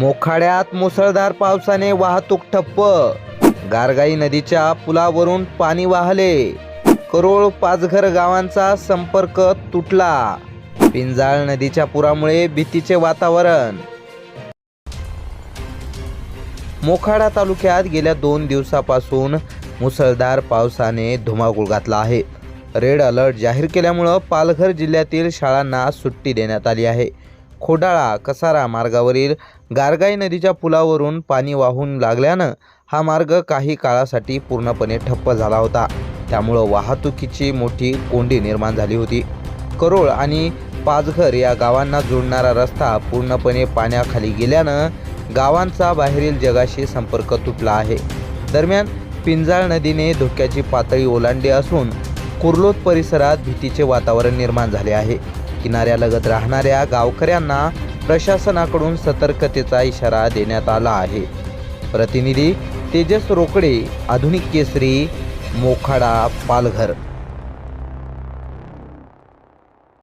मोखाड्यात मुसळधार पावसाने वाहतूक ठप्प. गारगाई नदीच्या पुलावरून पाणी वाहले. करोळ पाचघर गावांचा संपर्क तुटला. पिंजाळ नदीच्या पुरामुळे भीतीचे वातावरण. मोखाडा तालुक्यात गेल्या दोन दिवसापासून मुसळधार पावसाने धुमाकूळ घातला आहे. रेड अलर्ट जाहीर केल्यामुळं पालघर जिल्ह्यातील शाळांना सुट्टी देण्यात आली आहे. खोडाळा कसारा मार्गावरील गारगाई नदीच्या पुलावरून पाणी वाहून लागल्यानं हा मार्ग काही काळासाठी पूर्णपणे ठप्प झाला होता. त्यामुळं वाहतुकीची मोठी कोंडी निर्माण झाली होती. करोळ आणि पाचघर या गावांना जोडणारा रस्ता पूर्णपणे पाण्याखाली गेल्यानं गावांचा बाहेरील जगाशी संपर्क तुटला आहे. दरम्यान पिंजाळ नदीने धोक्याची पातळी ओलांडली असून कुर्लोत परिसरात भीतीचे वातावरण निर्माण झाले आहे. किनाऱ्यालगत राहणाऱ्या गावकऱ्यांना प्रशासनाकडून सतर्कतेचा इशारा देण्यात आला आहे. प्रतिनिधी तेजस रोकडे आधुनिक केसरी मोखाडा पालघर.